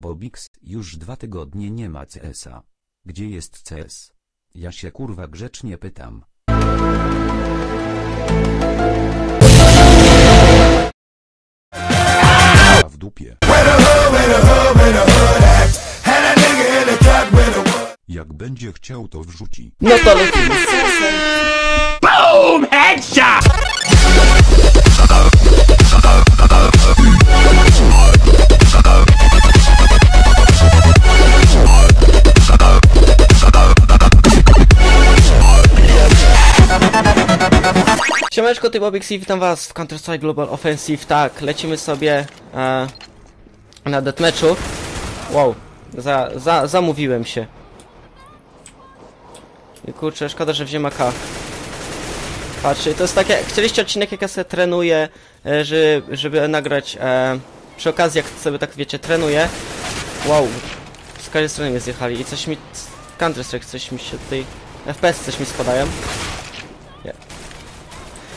Bobix, już dwa tygodnie nie ma CS-a. Gdzie jest CS? Ja się kurwa grzecznie pytam. W dupie. Jak będzie chciał to wrzuci. No to lecimy z CS-em. Siemaneczko, ty Bobix i witam was w Counter-Strike Global Offensive. Tak, lecimy sobie e, na deathmatchu. Wow, za, za, zamówiłem się. I kurczę, szkoda, że wzięła K. Patrzcie, to jest takie, chcieliście odcinek jak ja sobie trenuję, e, żeby, żeby nagrać, e, przy okazji jak sobie tak wiecie, trenuję. Wow, z każdej strony mnie zjechali i coś mi, Counter Strike coś mi się tutaj, FPS coś mi spadają.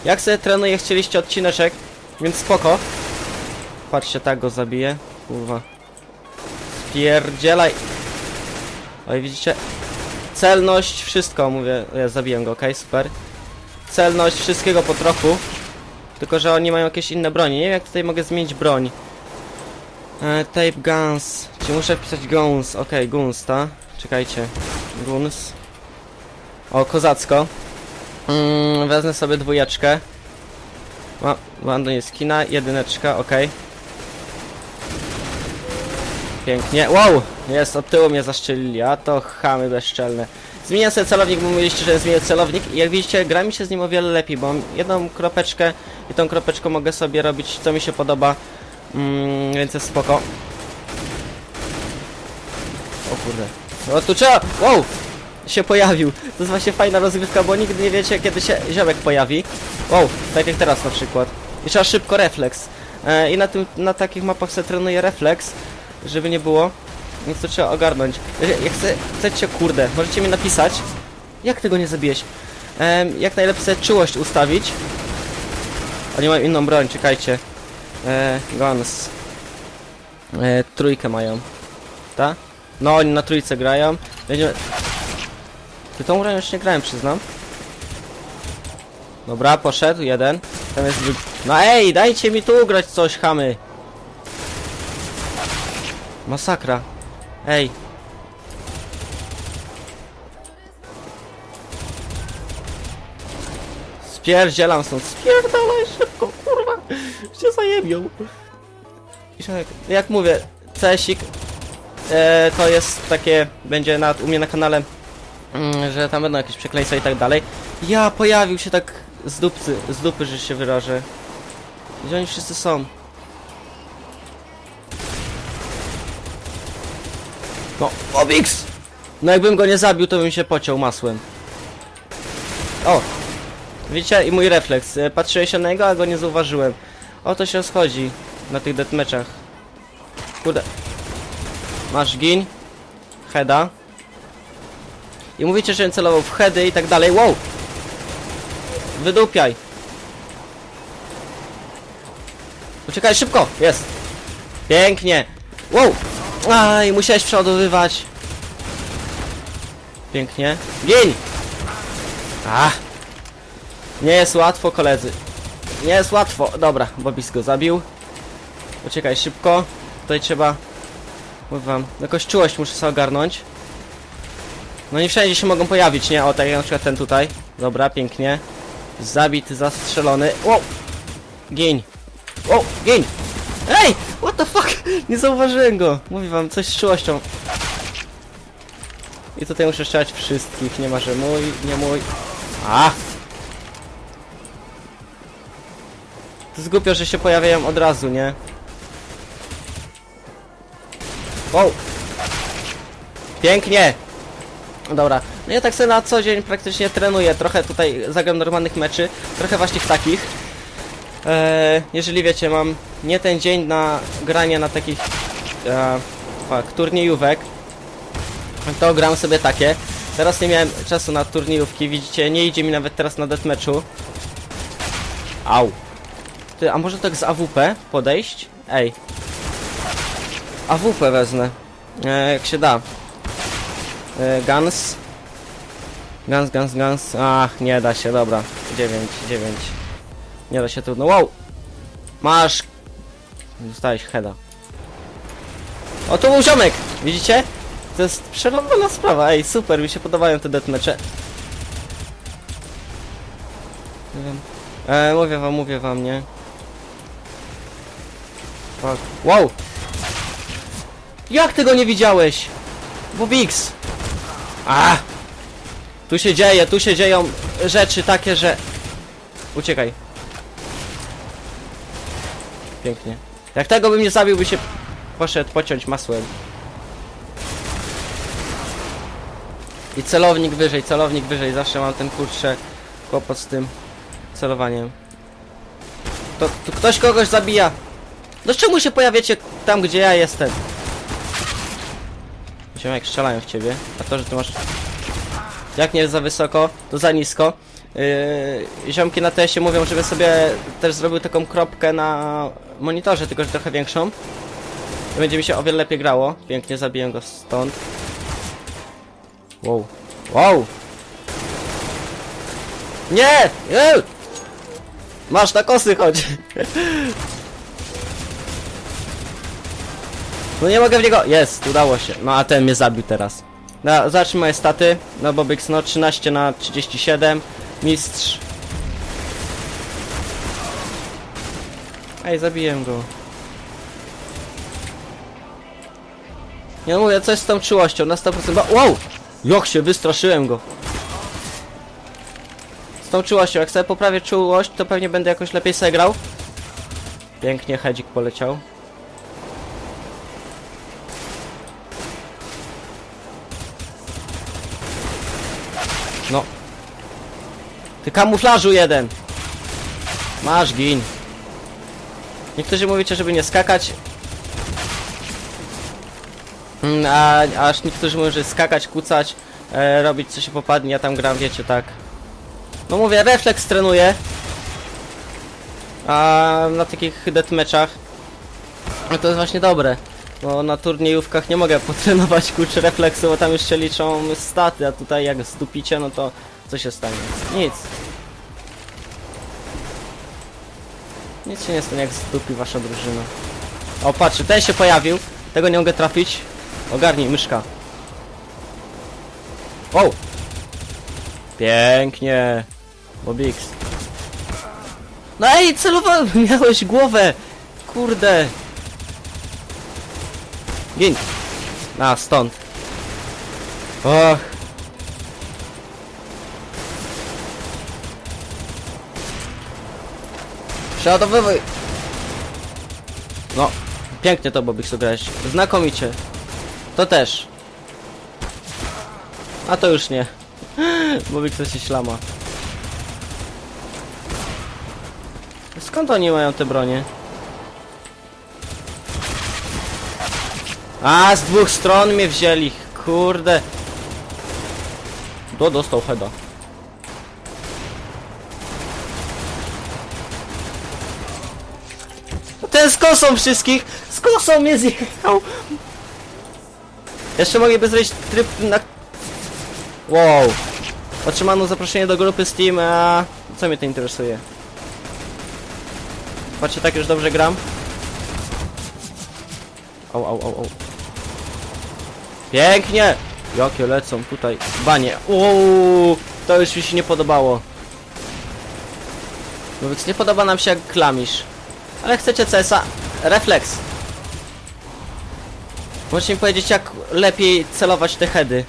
Jak sobie trenuję, chcieliście odcineczek, więc spoko. Patrzcie, tak go zabiję, kurwa. Spierdzielaj. Oj, widzicie? Celność, wszystko, mówię, ja zabiłem go, okej, super. Celność, wszystkiego po trochu. Tylko, że oni mają jakieś inne broni. Nie wiem, jak tutaj mogę zmienić broń. E, tape guns. Czy muszę wpisać guns? Okej, guns, ta? Czekajcie. Guns. O, kozacko. Mm, wezmę sobie dwójeczkę. Ma, mam do niej skina, jedyneczka, okej. Pięknie. Wow! Jest, od tyłu mnie zaszczelili, a to chamy bezczelne. Zmienię sobie celownik, bo mówiliście, że zmienię celownik i jak widzicie, gra mi się z nim o wiele lepiej, bo mam jedną kropeczkę i tą kropeczką mogę sobie robić, co mi się podoba, mm, więc jest spoko. O kurde. O, tu trzeba... Wow! Się pojawił. To jest właśnie fajna rozgrywka, bo nigdy nie wiecie, kiedy się ziomek pojawi. Wow, tak jak teraz na przykład. I trzeba szybko refleks. E, I na, tym, na takich mapach sobie trenuję refleks, żeby nie było. Więc to trzeba ogarnąć. Jak chce, chcecie, kurde, możecie mi napisać, jak tego nie zabijeś. Em, jak najlepiej czułość ustawić. Oni mają inną broń, czekajcie. E, guns. E, trójkę mają. Ta? No, oni na trójce grają. Będziemy... Ty tą grę już nie grałem, przyznam. Dobra, poszedł, jeden. Tam jest. No ej, dajcie mi tu grać coś, chamy. Masakra. Ej. Spierdzielam stąd. Spierdalaj szybko, kurwa. Się zajebią. Jak, jak mówię, CSik e, to jest takie, będzie na, u mnie na kanale, że tam będą jakieś przekleństwa i tak dalej. Ja, pojawił się tak z dupcy, z dupy, że się wyrażę. Gdzie oni wszyscy są? No, Obix! No jakbym go nie zabił, to bym się pociął masłem. O! Widzicie? I mój refleks. E, Patrzyłem się na niego, a go nie zauważyłem. O to się schodzi na tych deathmatchach. Kurde. Masz gin. Heada. I mówicie, że celował w heady i tak dalej. Wow! Wydupiaj. Uciekaj szybko! Jest! Pięknie! Wow! Aj, musiałeś przeładowywać. Pięknie. Gień! Ach! Nie jest łatwo, koledzy. Nie jest łatwo. Dobra, Bobis go zabił. Uciekaj szybko. Tutaj trzeba... Mówię wam, jakoś czułość muszę sobie ogarnąć. No nie wszędzie się mogą pojawić, nie? O, tak jak na przykład ten tutaj. Dobra, pięknie. Zabity, zastrzelony. Wow! Gień! Wow, gień! Ej! What the fuck? Nie zauważyłem go! Mówię wam, coś z czułością. I tutaj muszę strzelać wszystkich. Nie ma, że mój, nie mój. A! To jest że się pojawiają od razu, nie? Wow! Pięknie! Dobra, no ja tak sobie na co dzień praktycznie trenuję, trochę tutaj zagram normalnych meczy, trochę właśnie w takich. Eee, jeżeli wiecie, mam nie ten dzień na granie na takich e, fuck, turniejówek, to gram sobie takie. Teraz nie miałem czasu na turniejówki, widzicie, nie idzie mi nawet teraz na deathmatchu. Au. Ty, a może tak z AWP podejść? Ej. AWP wezmę. E, jak się da. E, guns. Guns, guns, guns. Ach, nie da się, dobra. 9, 9. Nie da się trudno. Wow! Masz! Dostałeś heada. O, tu był ziomek! Widzicie? To jest przerąbana sprawa, ej, super, mi się podobają te deathmatche. Nie wiem. E, mówię wam, mówię wam, nie? Fuck. Wow! Jak ty go nie widziałeś? Bobix! A! Tu się dzieje, tu się dzieją rzeczy takie, że... Uciekaj. Pięknie. Jak tego bym nie zabił, by się poszedł pociąć masłem. I celownik wyżej, celownik wyżej. Zawsze mam ten kurczę kłopot z tym celowaniem. To tu ktoś kogoś zabija. Do czemu się pojawiacie tam, gdzie ja jestem? Ziomek strzelają w ciebie. A to, że ty masz... Jak nie za wysoko, to za nisko. Yy, ziomki na TS-ie mówią, żeby sobie też zrobił taką kropkę na monitorze, tylko że trochę większą. I będzie mi się o wiele lepiej grało. Pięknie zabiję go stąd. Wow. Wow! Nie! Nie! Masz na kosy chodź! No nie mogę w niego... Jest, udało się. No a ten mnie zabił teraz. No, zacznij moje staty. No Bobix, no 13 na 37. Mistrz. Ej, zabiję go. Nie mówię, coś z tą czułością, na 100%. Ba- Wow! Jak się wystraszyłem go. Z tą czułością, jak sobie poprawię czułość, to pewnie będę jakoś lepiej sobie grał. Pięknie, hedzik poleciał. No. Ty kamuflażu jeden! Masz gin. Niektórzy mówicie, żeby nie skakać. Mm, A aż niektórzy mówią, że skakać, kucać, e, robić co się popadnie, ja tam gram, wiecie, tak. No mówię, refleks trenuję. A na takich deathmatchach no to jest właśnie dobre. Bo na turniejówkach nie mogę potrenować kurczę refleksu, bo tam się liczą staty, a tutaj jak zdupicie, no to co się stanie? Nic. Nic się nie stanie, jak zdupi wasza drużyna. O, patrzcie, ten się pojawił. Tego nie mogę trafić. Ogarnij, myszka. O! Pięknie. Bobix. No ej, celowałem, miałeś głowę. Kurde. Gin. A, stąd. Och. Przeładowywaj. No, pięknie to Bobix grałeś. Znakomicie. To też. A to już nie. Bobix to się ślama. Skąd oni mają te bronie? A, z dwóch stron mnie wzięli. Kurde. Do, dostał heada. Ten z kosą wszystkich! Z kosą mnie zjechał! Jeszcze mogliby zrobić tryb na... Wow. Otrzymano zaproszenie do grupy Steam, a... Co mnie to interesuje? Patrzcie, tak już dobrze gram? Au, au, au, au. Pięknie! Jakie lecą tutaj banie. Uuu, to już mi się nie podobało. No więc nie podoba nam się jak klamisz. Ale chcecie CS-a? Refleks. Możecie mi powiedzieć jak lepiej celować te heady.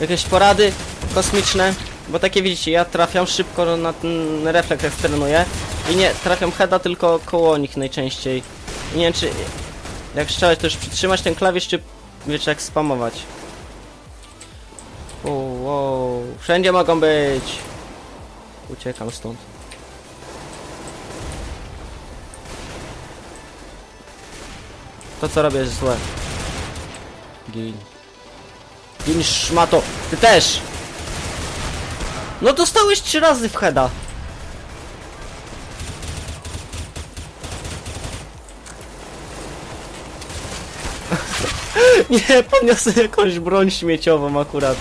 Jakieś porady kosmiczne? Bo takie widzicie, ja trafiam szybko na ten refleks jak trenuję. I nie trafiam heada, tylko koło nich najczęściej. I nie wiem czy... Jak strzelać to już przytrzymać ten klawisz, czy wiecie jak spamować. Wow, wow. Wszędzie mogą być. Uciekam stąd. To co robię jest złe. Gin. Gin szmato. Ty też! No dostałeś trzy razy w heada. Nie, podniosę jakąś broń śmieciową akurat.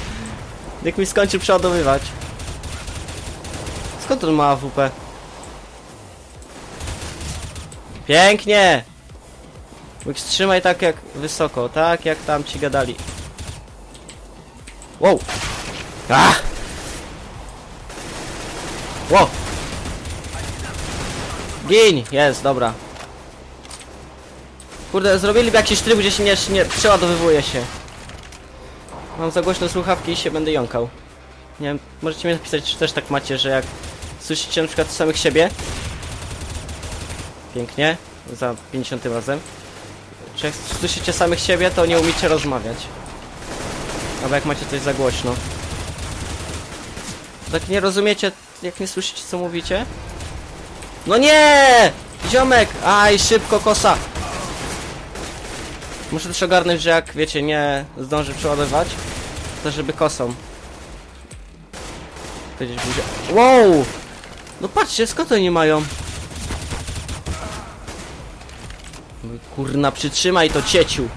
Jak mi skończy przeładowywać. Skąd on ma AWP? Pięknie! Wix, trzymaj tak jak wysoko, tak jak tam ci gadali. Wow! Ah! Wow! Gin! Jest, dobra. Kurde, zrobiliby jakiś tryb, gdzie się nie, nie przeładowywuje się. Mam za głośne słuchawki i się będę jąkał. Nie wiem, możecie mi napisać, czy też tak macie, że jak słyszycie na przykład samych siebie. Pięknie, za 50 razem. Czy jak słyszycie samych siebie, to nie umiecie rozmawiać. Albo jak macie coś za głośno. Tak nie rozumiecie, jak nie słyszycie co mówicie? No nie! Ziomek! Aj, szybko, kosa! Muszę też ogarnąć, że jak, wiecie, nie zdąży przeładować, to żeby kosą. To gdzieś będzie... Wow! No patrzcie, skąd oni mają? Kurna, przytrzymaj to cieciu!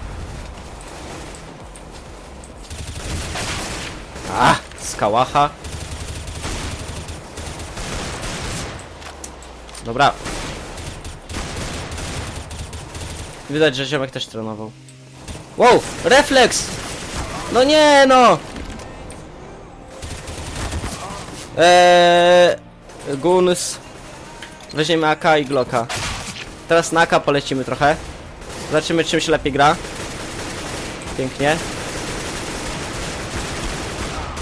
A, skałacha. Dobra. Widać, że ziomek też trenował. Wow, refleks! No nie no! Eee, Guns. Weźmiemy AK i Glocka. Teraz na AK polecimy trochę. Zobaczymy czym się lepiej gra. Pięknie.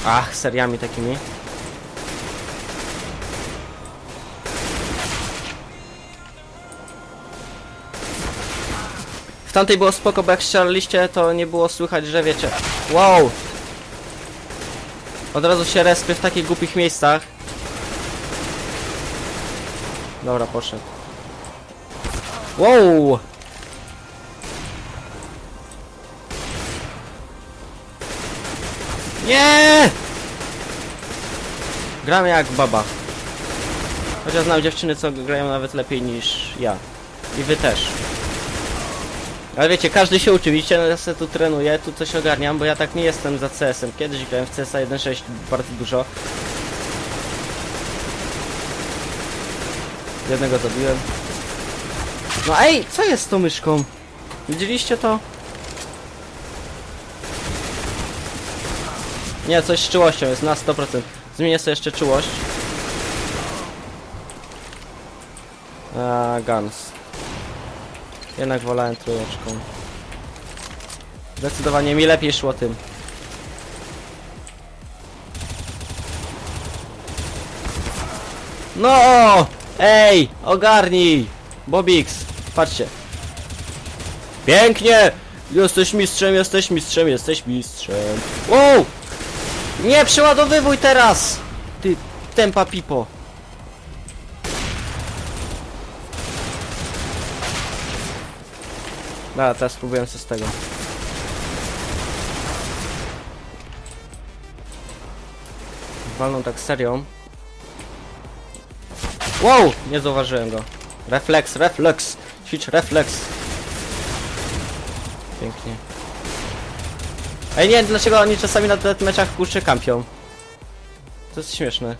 Ach, seriami takimi. W tamtej było spoko, bo jak strzelaliście, to nie było słychać, że wiecie. Wow! Od razu się respy w takich głupich miejscach. Dobra, poszedł. Wow! Nie! Gram jak baba. Chociaż znam dziewczyny, co grają nawet lepiej niż ja. I wy też. Ale wiecie, każdy się uczy, widzicie, no ja sobie tu trenuję, tu coś ogarniam, bo ja tak nie jestem za CS-em. Kiedyś grałem w CS 1.6 bardzo dużo. Jednego zabiłem. No ej, co jest z tą myszką? Widzieliście to? Nie, coś z czułością jest na 100%. Zmienię sobie jeszcze czułość. A, guns. Jednak wolałem trójeczką. Zdecydowanie mi lepiej szło tym. No! Ej! Ogarnij! Bobix! Patrzcie. Pięknie! Jesteś mistrzem, jesteś mistrzem, jesteś mistrzem. Wow! Nie przeładowywuj teraz! Ty tempa pipo. Dobra, teraz spróbuję się z tego. Walną tak serią. Wow! Nie zauważyłem go. Refleks, refleks! Ćwicz refleks! Pięknie. Ej, nie wiem dlaczego oni czasami na tych meczach kurczę kampią. To jest śmieszne.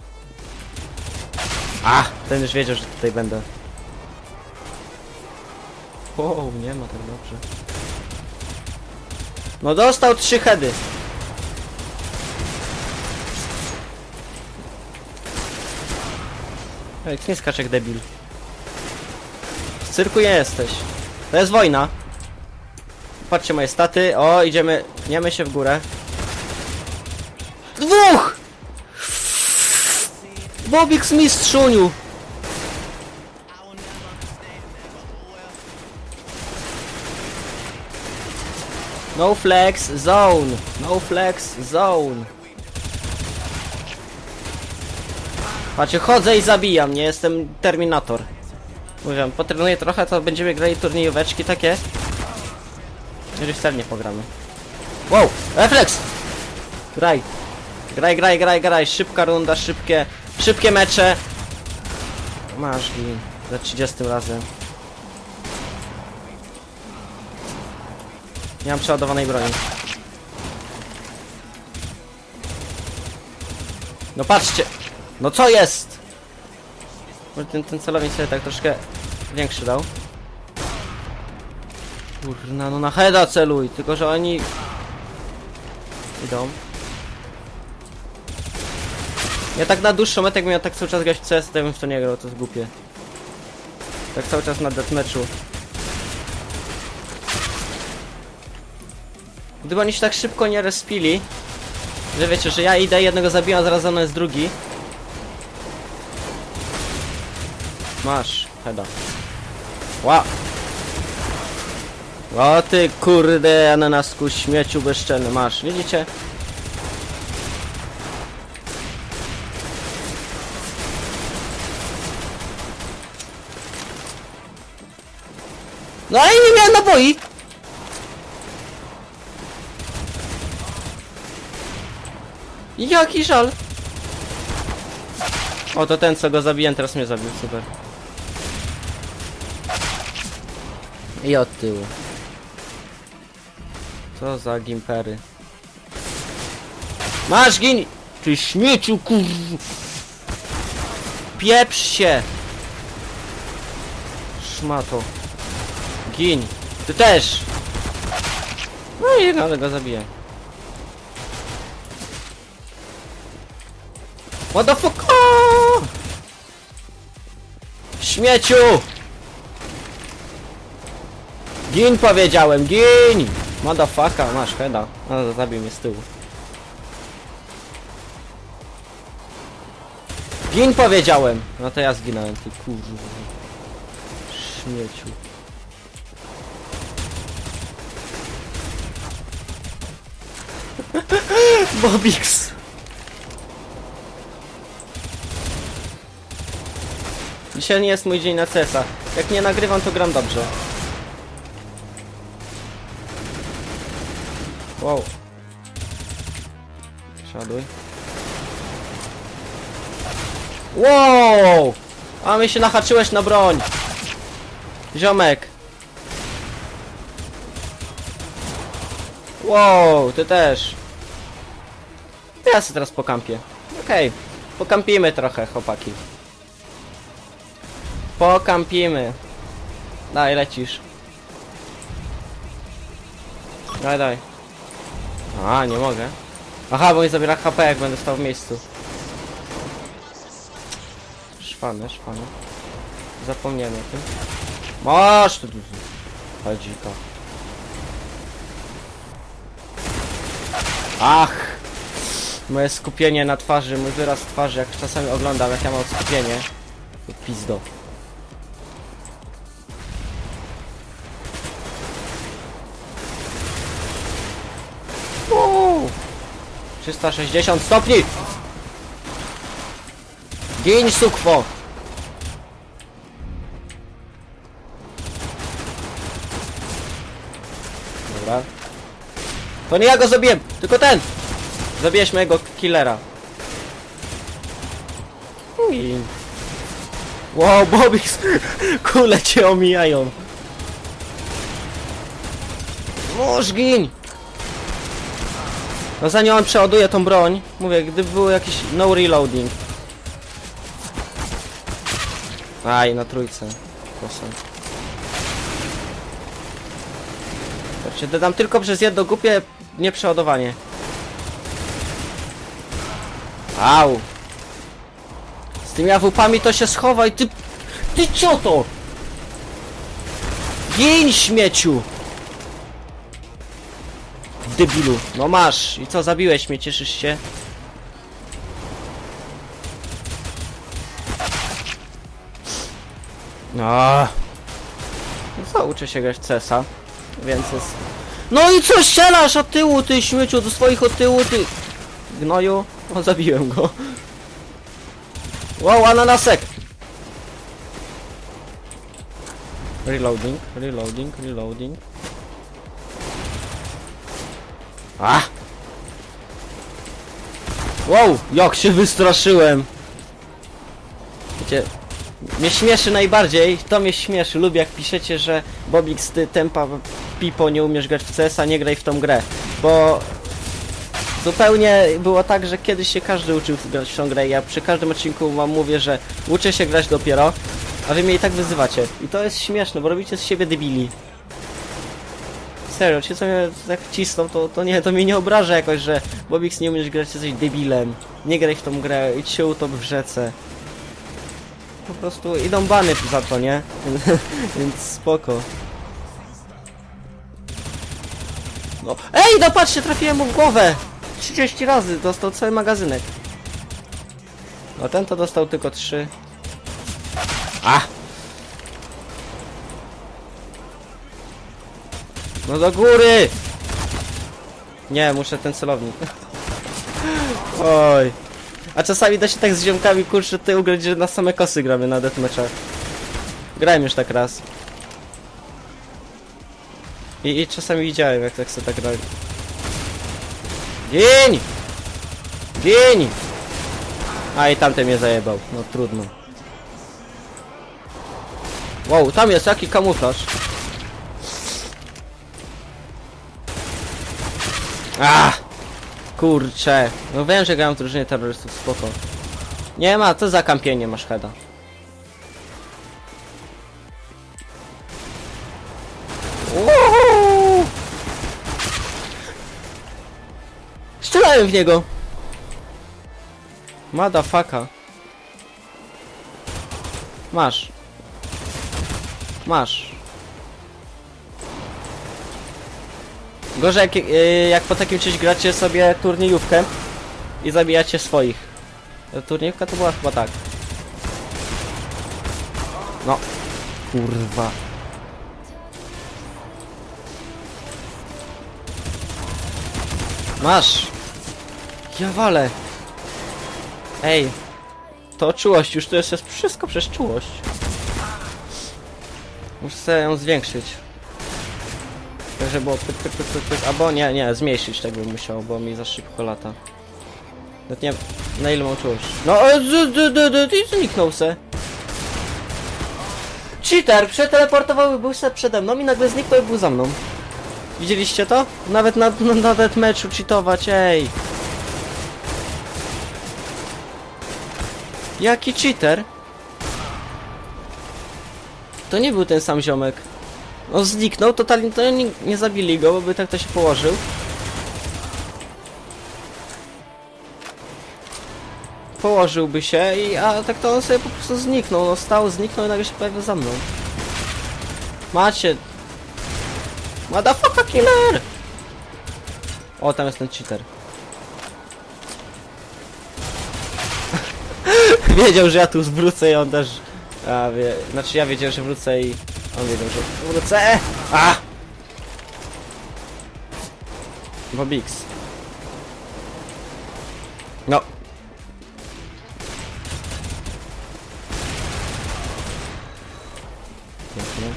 A, ten już wiedział, że tutaj będę. Wow, nie ma tak dobrze. No dostał trzy heady. Ej, nie skacz jak debil. W cyrku nie jesteś. To jest wojna. Patrzcie moje staty. O, idziemy. Niemy się w górę. Dwóch! Bobik z mistrzuniu! No flex zone. No flex zone. Patrzcie, chodzę i zabijam, nie jestem Terminator. Mówię, potrenuję trochę, to będziemy grali turniejóweczki takie. Jeżeli wcale nie pogramy. Wow, refleks! Graj. Graj, graj, graj, graj. Szybka runda, szybkie, szybkie mecze. Masz gin. Za 30 razem. Nie mam przeładowanej broni. No patrzcie! No co jest? Może ten, ten celownik sobie tak troszkę większy dał. Kurna, no na heada celuj, tylko że oni... Idą. Ja tak na dłuższą metę, jakbym miał tak cały czas grać w CS, to ja bym w to nie grał, to jest głupie. Tak cały czas na deathmatchu. Gdyby oni się tak szybko nie respili, że wiecie, że ja idę, jednego zabijam, zaraz za jest drugi. Masz, heda. Ła! O ty kurde ananasku śmieciu bezczelny, masz, widzicie? No i nie miałem naboi! Jaki żal! O, to ten, co go zabiłem, teraz mnie zabił, super. I od tyłu. Co za gimpery. Masz gin! Ty śmieciu, kur... Pieprz się! Szmato. Gin. Ty też! No i ale go zabiję. What the fuck? Śmieciu! Gin powiedziałem, gin! Motherfucker, masz heada. No, zabił mnie z tyłu. Gin powiedziałem! No to ja zginąłem, ty kurwa. Śmieciu. Bobix! Dzisiaj nie jest mój dzień na CS-a. Jak nie nagrywam, to gram dobrze. Wow. Siaduj. Wow! A my się nahaczyłeś na broń. Ziomek. Wow, ty też. Ja sobie teraz pokampię. Okej. Pokampimy trochę, chłopaki. Pokampimy. Daj, lecisz. Daj, daj. A, nie mogę. Aha, bo mi zabiera HP, jak będę stał w miejscu. Szwany, szwany. Zapomniałem o tym. Masz tu. Chodzi to. Ach! Moje skupienie na twarzy, mój wyraz twarzy, jak czasami oglądam, jak ja mam skupienie. Pizdo. 360 stopni! Gień sukwo! Dobra. To nie ja go zabiłem, tylko ten! Zabiłeś mojego killera. I... Wow, Bobix! Kule cię omijają. Możesz gin! No zanim on przeładuje tą broń, mówię, gdyby był jakiś no reloading. Aj, na trójce. Kosem. Znaczy, dodam tylko przez jedno głupie nieprzeładowanie. Au! Z tymi awupami to się schowaj, ty... Ty co to? Gień śmieciu! Debilu. No masz. I co, zabiłeś mnie, cieszysz się? No. No co, uczę się grać CESa, więc jest... No i co strzelasz od tyłu, ty śmieciu, do swoich od tyłu, ty... Gnoju? O, zabiłem go. Wow, ananasek! Reloading, reloading, reloading. A! Wow, jak się wystraszyłem! Wiecie, mnie śmieszy najbardziej, to mnie śmieszy, lubię jak piszecie, że Bobik z ty tempa Pipo, nie umiesz grać w CS-a, nie graj w tą grę. Bo zupełnie było tak, że kiedyś się każdy uczył grać w tą grę. Ja przy każdym odcinku wam mówię, że uczę się grać dopiero, a wy mnie i tak wyzywacie. I to jest śmieszne, bo robicie z siebie debili. Serio, ci co mnie tak cisną, to, to nie, to mnie nie obraża jakoś, że Bobix nie umiesz grać, jesteś debilem. Nie graj w tą grę, idź się utop w rzece. Po prostu idą bany za to, nie? Więc spoko. No. Ej, no patrzcie, trafiłem mu w głowę! 30 razy, dostał cały magazynek. No ten to dostał tylko 3. A! No do góry! Nie, muszę ten celownik. Oj. A czasami da się tak z ziomkami kurczę ty ugrać, że na same kosy gramy na deathmatchach. Grałem już tak raz. I, I czasami widziałem jak tak sobie tak grali. Gień! Gień! A i tamten mnie zajebał. No trudno. Wow, tam jest jaki kamuflaż. Ah! Kurcze. No wiem, że gram w drużynie terrorystów, spoko. Nie ma, to za kampienie masz heada. Strzelałem w niego! Madafaka. Masz. Masz. Gorzej jak, yy, jak po takim czymś gracie sobie turniejówkę i zabijacie swoich. E, Turniejówka to była chyba tak. No. Kurwa. Masz! Ja walę! Ej! To czułość, już to jest wszystko przez czułość. Muszę ją zwiększyć. Tak, żeby było pyk, pyk, pyk, pyk, pyk. Albo nie, nie, zmniejszyć tak bym musiał, bo mi za szybko lata. Nawet nie na ile mam czułość. No, e, i zniknął se. Cheater! Przeteleportowały był se przede mną i nagle zniknął i był za mną. Widzieliście to? Nawet na, na, na deathmatchu cheatować, ej! Jaki cheater? To nie był ten sam ziomek. On zniknął, totalnie to nie, nie zabili go, bo by tak to się położył. Położyłby się i a tak to on sobie po prostu zniknął. No stał, zniknął i nagle się pojawił za mną. Macie. Motherfucker killer! O, tam jest ten cheater. Wiedział, że ja tu zwrócę i on też... A, wie... Znaczy ja wiedziałem, że wrócę i... On wiedział, że wrócę! A! Bobix. No. Pięknie.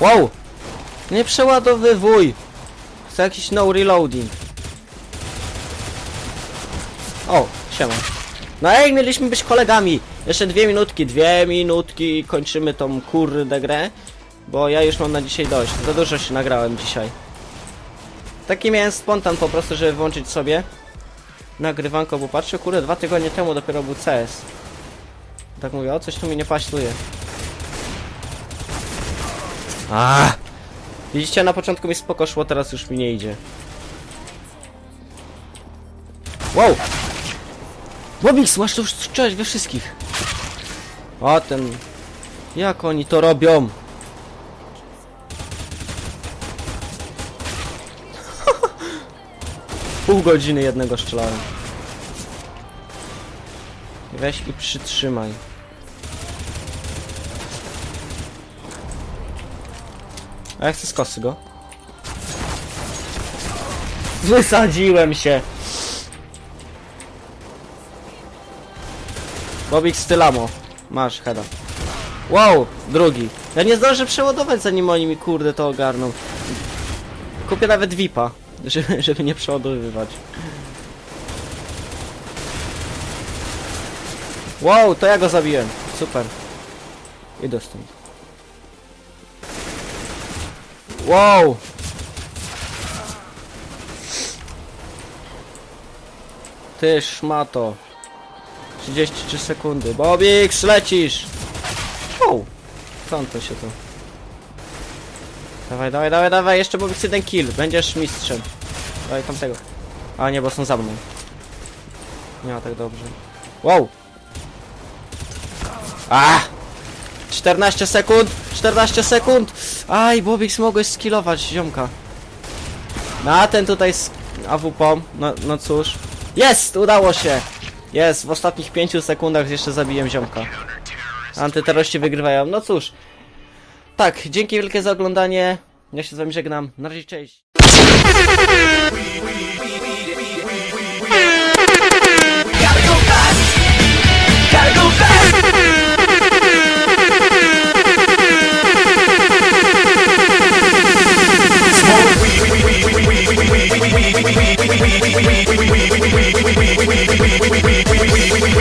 Wow! Nie przeładowywuj! Chcę jakiś no reloading. O, siema. No ej, mieliśmy być kolegami. Jeszcze dwie minutki, dwie minutki i kończymy tą kurde grę. Bo ja już mam na dzisiaj dość. Za dużo się nagrałem dzisiaj. Taki miałem spontan po prostu, żeby włączyć sobie nagrywanko, bo patrzę, kurde, dwa tygodnie temu dopiero był CS. Tak mówię, o coś tu mi nie paśluje. A! Widzicie, na początku mi spoko szło, teraz już mi nie idzie. Wow! Bobix, masz tu strzelać we wszystkich. O, ten... Jak oni to robią? Pół godziny jednego strzelałem. Weź i przytrzymaj. A ja chcę z kosy go. Wysadziłem się! Bobik Stylamo. Masz heada. Wow, drugi. Ja nie zdążę przeładować zanim oni mi kurde to ogarną. Kupię nawet VIPa, żeby, żeby nie przeładowywać. Wow, to ja go zabiłem. Super. Idę stąd. Wow! Ty szmato. 33 sekundy. Bobik, lecisz! Wow! Skąd to się tu? Dawaj, dawaj, dawaj, dawaj, jeszcze Bobik jeden kill. Będziesz mistrzem. Dawaj tamtego. A nie, bo są za mną. Nie ma tak dobrze. Wow! A! 14 sekund! 14 sekund! Aj, Bobik, mogłeś skillować ziomka. Na ten tutaj z AWP, no, no cóż. Jest! Udało się! Jest, w ostatnich 5 sekundach jeszcze zabiłem ziomka. Antyterroryści wygrywają. No cóż. Tak, dzięki wielkie za oglądanie. Ja się z wami żegnam. Na razie, cześć. we we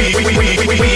we we we